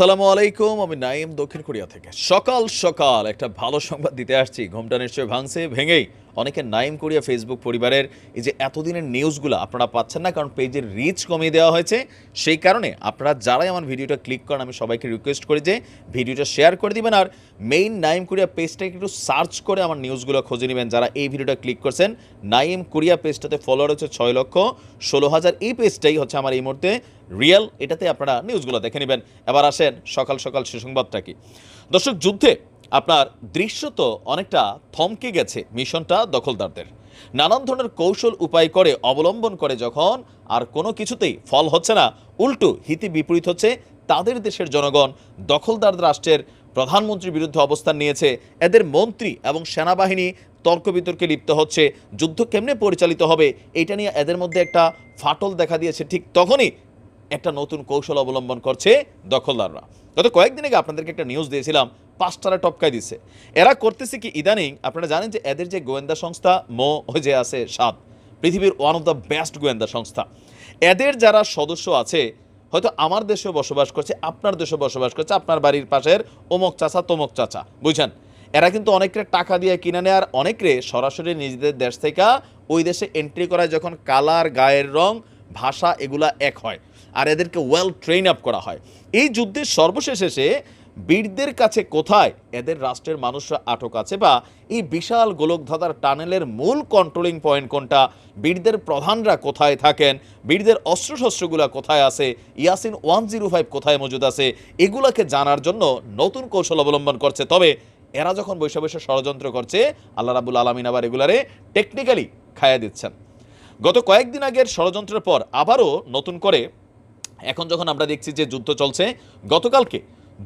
সালামু আলাইকুম, আমি নাইম দক্ষিণ কোরিয়া থেকে। সকাল সকাল একটা ভালো সংবাদ দিতে আসছি। ঘুমটা নিশ্চয়ই ভাঙছে, ভেঙেই অনেকে নাইম কোরিয়া ফেসবুক পরিবারের এই যে এতদিনের নিউজগুলো আপনারা পাচ্ছেন না, কারণ পেজের রিচ কমিয়ে দেওয়া হয়েছে। সেই কারণে আপনারা যারাই আমার ভিডিওটা ক্লিক করেন, আমি সবাইকে রিকোয়েস্ট করি যে ভিডিওটা শেয়ার করে দিবেন। আর মেইন নাইম কোরিয়া পেজটাকে একটু সার্চ করে আমার নিউজগুলো খুঁজে নেবেন যারা এই ভিডিওটা ক্লিক করছেন। নাইম কোরিয়া পেজটাতে ফলোয়ার হচ্ছে ছয় লক্ষ ষোলো হাজার। এই পেজটাই হচ্ছে আমার এই মুহূর্তে রিয়েল এটাতে আপনারা নিউজগুলো দেখে নেবেন। এবার আসেন সকাল সকাল সুসংবাদটা কি। দর্শক, যুদ্ধে আপনার দৃশ্য তো অনেকটা থমকে গেছে মিশনটা দখলদারদের। নানান ধরনের কৌশল উপায় করে অবলম্বন করে যখন আর কোনো কিছুতেই ফল হচ্ছে না, উল্টো হিতে বিপরীত হচ্ছে তাদের দেশের জনগণ। দখলদার রাষ্ট্রের প্রধানমন্ত্রীর বিরুদ্ধে অবস্থান নিয়েছে এদের মন্ত্রী এবং সেনাবাহিনী। তর্ক বিতর্কে লিপ্ত হচ্ছে, যুদ্ধ কেমনে পরিচালিত হবে এটা নিয়ে এদের মধ্যে একটা ফাটল দেখা দিয়েছে। ঠিক তখনই একটা নতুন কৌশল অবলম্বন করছে দখলদাররা। গত কয়েকদিন আগে আপনাদেরকে একটা নিউজ দিয়েছিলাম পাঁচটারা টপকায় দিছে। এরা করতেছে কি ইদানিং, আপনারা জানেন যে এদের যে গোয়েন্দা সংস্থা, মো যে আছে সাত, পৃথিবীর ওয়ান অফ দ্য বেস্ট গোয়েন্দা সংস্থা। এদের যারা সদস্য আছে, হয়তো আমার দেশেও বসবাস করছে, আপনার দেশেও বসবাস করছে, আপনার বাড়ির পাশের অমুক চাচা, তমুক চাচা, বুঝছেন? এরা কিন্তু অনেকরে টাকা দিয়ে কিনে নেয়, আর অনেকরে সরাসরি নিজেদের দেশ থেকে ওই দেশে এন্ট্রি করায় যখন কালার, গায়ের রং, ভাষা এগুলা এক হয়, আর এদেরকে ওয়েল ট্রেন আপ করা হয়। এই যুদ্ধের সর্বশেষ বীরদের কাছে কোথায়? এদের রাষ্ট্রের মানুষরা আটক আছে বা এই বিশাল গোলকধাঁধার টানেলের মূল কন্ট্রোলিং পয়েন্ট কোনটা? বীরদের প্রধানরা কোথায় থাকেন? বীরদের অস্ত্রশস্ত্রগুলো কোথায় আছে? ইয়াসিন ওয়ান জিরো ফাইভ কোথায় মজুদ আছে? এগুলাকে জানার জন্য নতুন কৌশল অবলম্বন করছে। তবে এরা যখন বৈশা বৈশা ষড়যন্ত্র করছে, আল্লাহ রাবুল আলমিন আবার এগুলারে টেকনিক্যালি খায়া দিচ্ছেন। গত কয়েকদিন আগের ষড়যন্ত্রের পর আবারও নতুন করে এখন যখন আমরা দেখছি যে যুদ্ধ চলছে, গতকালকে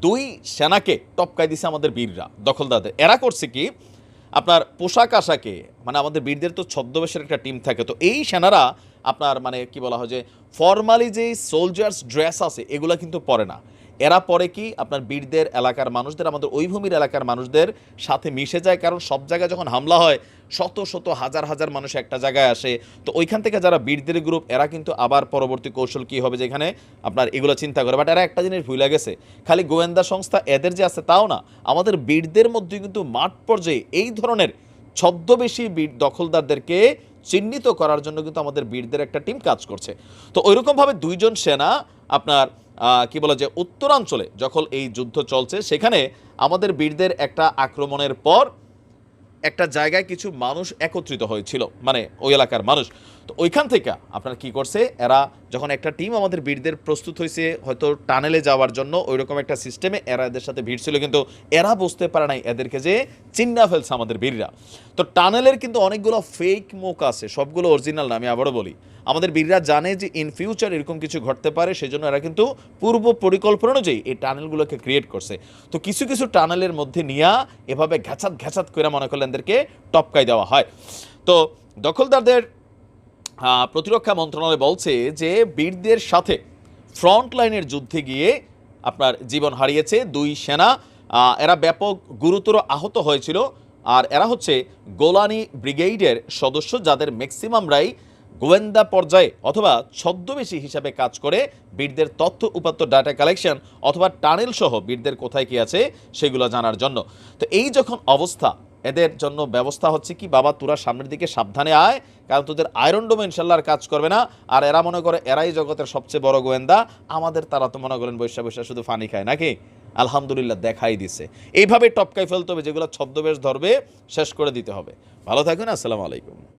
দুই সেনাকে টপকাই দিছে আমাদের বীররা, দখলদারদের। এরা করছে কি, আপনার পোশাক আশাকে মানে আমাদের বীরদের তো ছদ্মবেশের একটা টিম থাকে, তো এই সেনারা আপনার মানে কি বলা হয় যে ফর্মালি যে সোলজার্স ড্রেস আছে, এগুলো কিন্তু পরে না। এরা পরে কি আপনার বীরদের এলাকার মানুষদের, আমাদের ওই ভূমির এলাকার মানুষদের সাথে মিশে যায়? কারণ সব জায়গায় যখন হামলা হয়, শত শত হাজার হাজার মানুষ একটা জায়গায় আসে। তো ওইখান থেকে যারা বীরদের গ্রুপ এরা কিন্তু আবার পরবর্তী কৌশল কি হবে যেখানে আপনার এগুলো চিন্তা করে? বাট এরা একটা জিনিস ভুলে গেছে। খালি গোয়েন্দা সংস্থা এদের যে আছে তাও না, আমাদের বীরদের মধ্যে কিন্তু মাঠ পর্যায়ে এই ধরনের ছদ্মবেশী বীর দখলদারদেরকে চিহ্নিত করার জন্য কিন্তু আমাদের বীরদের একটা টিম কাজ করছে। তো ওইরকমভাবে দুইজন সেনা আপনার কি বলে যে উত্তরাঞ্চলে যখন এই যুদ্ধ চলছে, সেখানে আমাদের বীরদের একটা আক্রমণের পর একটা জায়গায় কিছু মানুষ একত্রিত হয়েছিল। মানে ওই এলাকার মানুষ। তো ওইখান থেকে আপনার কি করছে, এরা যখন একটা টিম আমাদের বীরদের প্রস্তুত হয়েছে হয়তো টানেলে যাওয়ার জন্য ওই রকম একটা সিস্টেমে এরা এদের সাথে ভিড় ছিল, কিন্তু এরা বুঝতে পারে নাই এদেরকে যে চিন্না ফেলছে আমাদের বীররা তো টানেলের কিন্তু অনেকগুলো ফেক মুখ আছে, সবগুলো অরিজিনাল না, আমি আবারও বলি। আমাদের বীররা জানে যে ইন ফিউচার এরকম কিছু ঘটতে পারে, সেজন্য এরা কিন্তু পূর্ব পরিকল্পনা অনুযায়ী এই টানেলগুলোকে ক্রিয়েট করছে। তো কিছু কিছু টানেলের মধ্যে নিয়ে এভাবে ঘ্যাচাত ঘ্যাচাত করে মনে করলেন এদেরকে টপকাই দেওয়া হয়। তো দখলদারদের প্রতিরক্ষা মন্ত্রণালয় বলছে যে বীরদের সাথে ফ্রন্ট লাইনের যুদ্ধে গিয়ে আপনার জীবন হারিয়েছে দুই সেনা। এরা ব্যাপক গুরুতর আহত হয়েছিল। আর এরা হচ্ছে গোলানি ব্রিগেডের সদস্য যাদের ম্যাক্সিমামরাই গোয়েন্দা পর্যায়ে অথবা ছদ্মবেশী হিসাবে কাজ করে। বীরদের তথ্য উপাত্ত ডাটা কালেকশন অথবা টানেল সহ বীরদের কোথায় কি আছে সেগুলো জানার জন্য। তো এই যখন অবস্থা এদের জন্য ব্যবস্থা হচ্ছে কি, বাবা তোরা সামনের দিকে সাবধানে আয়, কারণ তোদের আয়রন ডোমে ইনশাল্লাহ আর কাজ করবে না। আর এরা মনে করে এরাই জগতের সবচেয়ে বড় গোয়েন্দা। আমাদের তারা তো মনে করেন বৈশা বৈশা শুধু ফানি খায়, নাকি? আলহামদুলিল্লাহ দেখাই দিছে। এইভাবে টপকাই ফেলতে হবে, যেগুলো ছদ্মবেশ ধরবে, শেষ করে দিতে হবে। ভালো থাকুন, আসসালামু আলাইকুম।